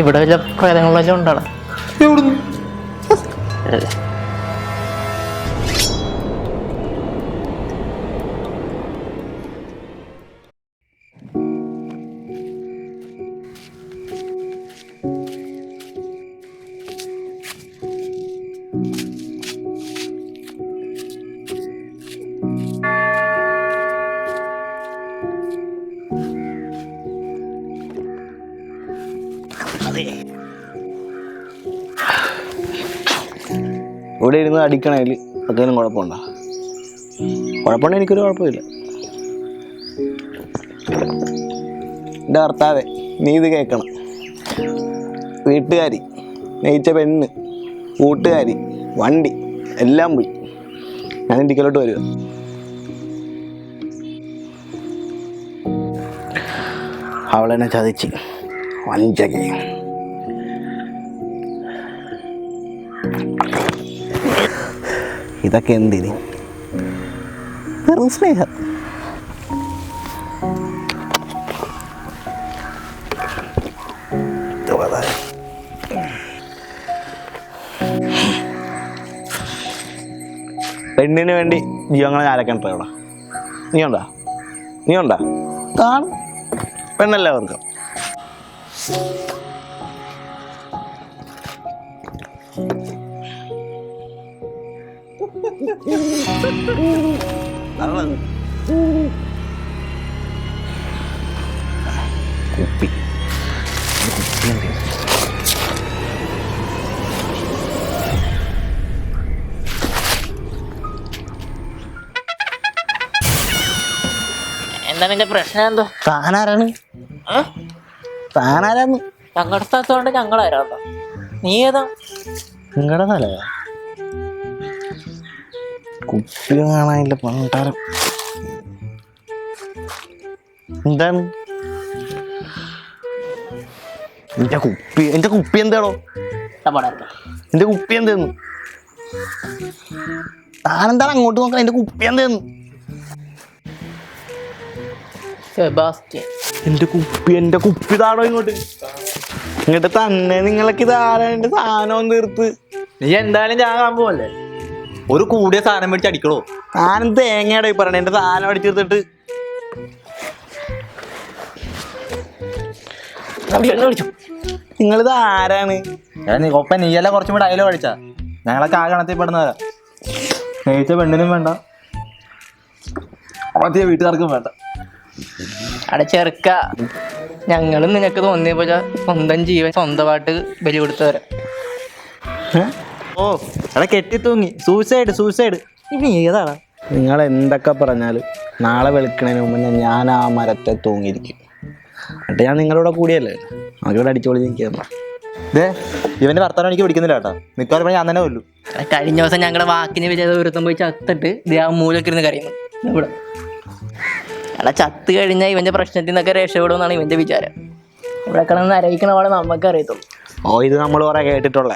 ഇവിടെ വല്ല പ്രേതങ്ങളെല്ലാം ഉണ്ടാടാ എവിടുന്ന്? ഇവിടെ ഇരുന്ന് അടിക്കണേൽ അതൊന്നും കുഴപ്പമുണ്ടോ കുഴപ്പമുണ്ടെങ്കിൽ എനിക്കൊരു കുഴപ്പമില്ല. എന്റെ ഭർത്താവെ നീ ഇത് കേൾക്കണം. വീട്ടുകാരി നയിച്ച പെണ്ണ് കൂട്ടുകാരി വണ്ടി എല്ലാം പോയി. ഞാൻ ഇടിക്കലോട്ട് വരിക. അവളെന്നെ ചതിച്ച് വഞ്ചകി. ഇതൊക്കെ എന്തിന്? വെറും സ്നേഹം. പെണ്ണിന് വേണ്ടി ജീവങ്ങളെ ആരൊക്കെ ഇവിടെ? നീ ഉണ്ടോ? നീ ഉണ്ടോ? കാണും. പെണ്ണല്ലേ അവർക്ക് കുപ്പി കുപ്പി എന്ത് എന്താ നിന്റെ പ്രശ്നം എന്തോ? താനാരാണ്? താനാരാന്ന്? ഞങ്ങളുടെ സ്ഥലത്തോണ്ട് ഞങ്ങളാരാ നീ ഏതാ? നിങ്ങളുടെ തല കുപ്പി കാണാനില്ല പണ്ടാരം. എന്താണ്? എന്റെ കുപ്പി എന്റെ കുപ്പി എന്താണോ എന്റെ കുപ്പി എന്തേന്ന്? താനെന്താണ് അങ്ങോട്ട് നോക്കാൻ എന്റെ കുപ്പി എന്തേന്ന്? സെബാസ്റ്റ്യൻ. എന്റെ കുപ്പി എന്റെ കുപ്പി താടോ ഇങ്ങോട്ട്? ഇങ്ങോട്ട് തന്നെ നിങ്ങളൊക്കെ ഇതാരാ? എന്റെ സാധനം തീർത്ത്. നീ എന്തായാലും ഞാൻ കാണുമ്പോ പോവല്ലേ? ഒരു കൂടിയ സാധനം മേടിച്ച് അടിക്കണോ? താനും തേങ്ങയുടെ പറയണേ എന്റെ സാധനം അടിച്ചെടുത്തിട്ട് നിങ്ങളിത് ആരാണ്? ഒപ്പം നീയല്ല കുറച്ചും കൂടെ അയലോ കഴിച്ചാ? ഞങ്ങളെ ആ കണത്തിൽ പെടുന്നവരാ സ്നേഹിച്ച പെണ്ണിനും വേണ്ട. അവളത്തെ വീട്ടുകാർക്കും വേണ്ട. അവിടെ ചെറുക്ക ഞങ്ങളും നിനക്ക് തോന്നിയ പോലെ സ്വന്തം ജീവൻ സ്വന്തമായിട്ട് ബലി കൊടുത്തവരാ. ഓ അവിടെ കെട്ടി തൂങ്ങി സൂസൈഡ് സൂസൈഡ് ഇനി ഏതാണ് നിങ്ങൾ എന്തൊക്കെ പറഞ്ഞാലും നാളെ വെളുക്കണതിന് മുമ്പ് ഞാൻ ആ മരത്തെ തൂങ്ങിയിരിക്കും. എന്നിട്ട് ഞാൻ നിങ്ങളുടെ കൂടിയല്ലേ? നമുക്കിവിടെ അടിച്ചോളി നിൽക്കാം ദേ ഇവന്റെ വർത്തമാനം എനിക്ക് പിടിക്കുന്നില്ല കേട്ടോ. മിക്കവാറും ഞാൻ തന്നെ കൊല്ലു. കഴിഞ്ഞ ദിവസം ഞങ്ങളുടെ വാക്കിന് വിജയ ഒരുത്തം പോയി ചത്തിട്ട് ഇതേ ആ മൂലൊക്കെ ഇരുന്ന് കരയുന്നു. ഇവിടെ. എടാ ചത്ത് കഴിഞ്ഞാൽ ഇവന്റെ പ്രശ്നത്തിൽ നിന്നൊക്കെ രക്ഷപ്പെടുമെന്നാണ് ഇവന്റെ വിചാരം. ഇവിടെ കിടന്ന് അരയിക്കണ പോലെ നമുക്ക് അറിയത്തുള്ളൂ ഓ ഇത് നമ്മൾ കുറെ കേട്ടിട്ടുള്ള.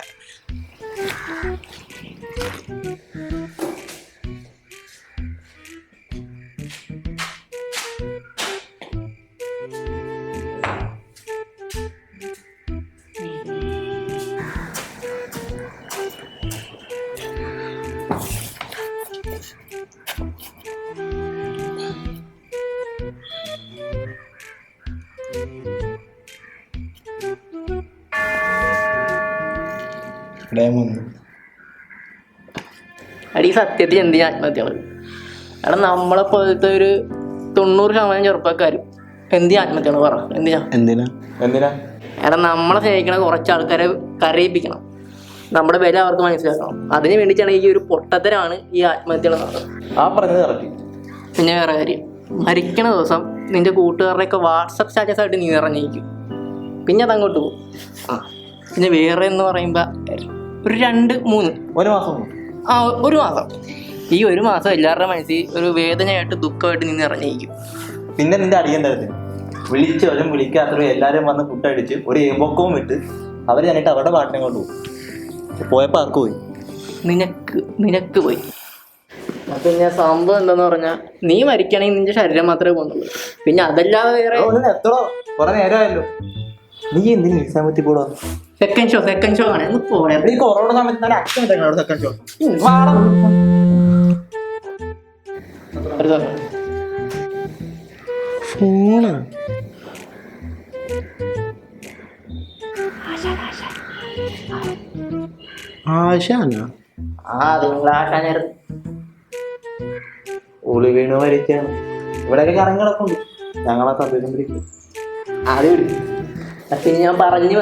അടി സത്യത്തിൽ എന്തിനാ ആത്മഹത്യകൾ കാരണം നമ്മളെ പോലത്തെ ഒരു തൊണ്ണൂറ് ശതമാനം ചെറുപ്പക്കാരും എന്തിനാ ആത്മഹത്യകൾ പറ. എന്തിനാ എന്തിനാ? എന്തിനാ? എടാ നമ്മളെ സ്നേഹിക്കണ കുറച്ച് ആൾക്കാരെ കരയിപ്പിക്കണം. നമ്മുടെ വില അവർക്ക് മനസ്സിലാക്കണം. അതിന് വേണ്ടിയിട്ടാണ് ഈ ഒരു പൊട്ടത്തരാണ് ഈ ആത്മഹത്യകൾ ആ പറഞ്ഞത് പിന്നെ വേറെ കാര്യം. മരിക്കണ ദിവസം നിന്റെ കൂട്ടുകാരുടെയൊക്കെ വാട്സപ്പ് സ്റ്റാറ്റസ് ആയിട്ട് നീ നിറഞ്ഞിരിക്കും പിന്നെ അതങ്ങോട്ട് പോകും. ആ പിന്നെ വേറെ എന്ന് പറയുമ്പോൾ ഒരു രണ്ട് മൂന്ന്. ഒരു മാസം ആ ഒരു മാസം. ഈ ഒരു മാസം എല്ലാവരുടെ മനസ്സിൽ ഒരു വേദനയായിട്ട് ദുഃഖമായിട്ട് നിന്ന് ഇറങ്ങിയിരിക്കും. പിന്നെ നിന്റെ അടിയന്തരത്തിൽ വിളിച്ചവരും വിളിക്കാത്തവരും എല്ലാവരും വന്ന് ഫുഡ് അടിച്ച് ഒരു ഏമ്പൊക്കവും വിട്ട് അവർ തന്നിട്ട് അവരുടെ പാട്ടിനെ കൊണ്ട് പോകും. പോയപ്പോൾ ആർക്ക് പോയി? നിനക്ക് നിനക്ക് പോയി. പിന്നെ സംഭവം എന്താന്ന് പറഞ്ഞാൽ നീ മരിക്കണമെങ്കിൽ നിന്റെ ശരീരം മാത്രമേ പോകുന്നുള്ളൂ. പിന്നെ അതല്ലാതെ വേറെ എത്തോ കുറെ നേരമായല്ലോ. നീ എന്തിനു എക്സാം എത്തി പോടാ സെക്കൻഡ് ഷോ സെക്കൻഡ് ഷോ ആണ്. ഒന്ന് ഈ കൊറോണ സമയത്ത് നല്ല അച്ഛൻ സെക്കൻഡ് ഷോ ഫോണ് ആശാന? ആ തിങ്കളാഴ്ച ഉളി വീണ് മരിക്കാണ്. ഇവിടെ കറങ്ങി കിടപ്പുണ്ട് ഞങ്ങളെ സന്ദേശം പിടിക്കും. അത്. പിന്നെ ഞാൻ പറഞ്ഞു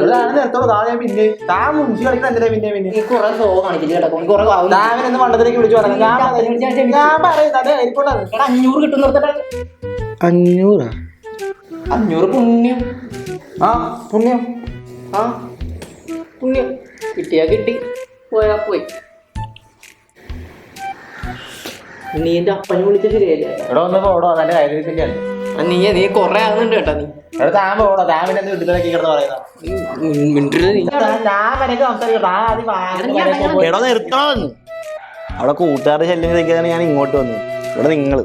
പിന്നെ താൻ മുൻസി കളിക്കുന്ന എന്തിനാ പിന്നെ പിന്നെ നീ കുറെ സോ കാണിച്ചിട്ട് കിടക്കും കുറെ ആവുന്നു. താൻ എന്ന് മണ്ടത്തിലേക്ക് വിളിച്ചു പറഞ്ഞു. ഞാൻ പറയുന്നത് അഞ്ഞൂറ് കിട്ടും അഞ്ഞൂറാ? അഞ്ഞൂറ് പുണ്യം. ആ പുണ്യം. ആ പുണ്യം. കിട്ടിയാ കിട്ടി. പോയാ പോയി. നീ എന്റെ അപ്പനെ വിളിച്ച ശരിയല്ലേ? ഇവിടെ വന്നപ്പോ പോടോ. അതെന്റെ കാര്യത്തിന്റെയാണ് നീ നീ കൊറേ ആകുന്നുണ്ട് കേട്ടോ നീ. എടോ അവിടെ കൂട്ടുകാരുടെ ശല്യം കഴിക്കാനാണ് ഞാൻ ഇങ്ങോട്ട് വന്നു ഇവിടെ നിങ്ങൾ.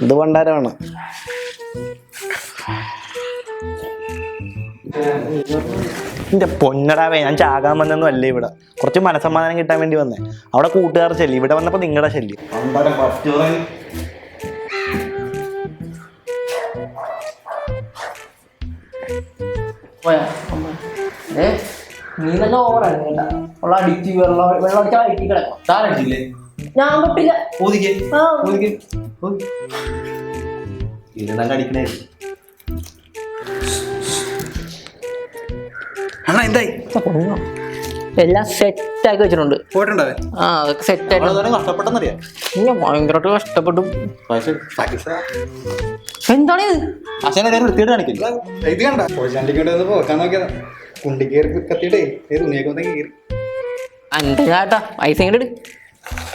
എന്ത് പണ്ടാരമാണ് എന്റെ പൊന്നടാവേ ഞാൻ ചാകാൻ വന്നൊന്നും അല്ലേ ഇവിടെ? കുറച്ച് മനസമാധാനം കിട്ടാൻ വേണ്ടി വന്നേ. അവിടെ കൂട്ടുകാർ ശല്യം. ഇവിടെ വന്നപ്പോ നിങ്ങളുടെ ശല്യം. പോയാ. ഏ? നീ തന്നെ ഓവറാണ് കേട്ടാ. ഉള്ള അടിച്ച് വെള്ളം വെള്ളം അടിച്ചാൽ അടിച്ച് കിടക്കാം. താൻ ഞാൻ പറ്റില്ല. ഊതിക്ക്. ഊതി. ഇത് അടിക്കണേ അണ്ണാ എന്തായി? എല്ലാം സെറ്റ് ആക്കി വെച്ചിട്ടുണ്ട്. പോയിട്ടുണ്ടാവേ ആ അതൊക്കെ സെറ്റ് ആയിട്ട് കഷ്ടപ്പെട്ടെന്നറിയാം? ഭയങ്കരമായിട്ട് കഷ്ടപ്പെട്ടു. പക്ഷേ എന്താണ്? ഇത് അച്ഛനെ കാണിക്കില്ല ഇത് കണ്ട? പോയിച്ചാണ്ടിക്ക് കൊണ്ട് വന്ന് പോക്കാൻ നോക്കിയതാ. കുണ്ടി കയറി കത്തിയിട്ടേ ഏത് തുണിയൊക്കെ വന്ന് കയറി അന്റെ ചേട്ടാ പൈസ ഇങ്ങോട്ട്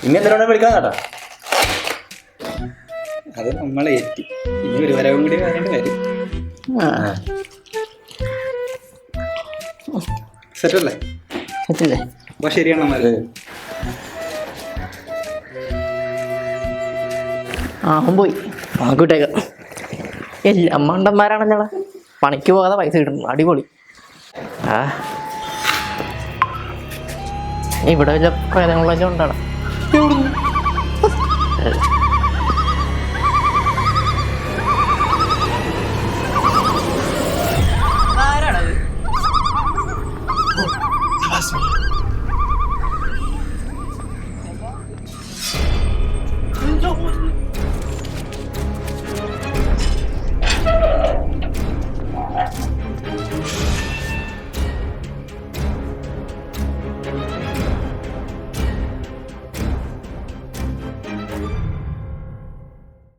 ഇനി എന്തിനാണ് വിളിക്കാൻ കേട്ടാ? അത് നമ്മളെ ഏറ്റി. ഇനി ഒരു വരവും കൂടി വരേണ്ടി വരും. ആ, സെറ്റല്ലേ? ശരിയാണ് പോയി. ആ കൂട്ടേക്ക എല്ലാം ഞങ്ങളെ പണിക്ക് പോകാതെ പൈസ കിട്ടുന്നു. അടിപൊളി. ആ. ഇവിടെ വല്ല പ്രേതങ്ങളെല്ലാം ഉണ്ടാണ്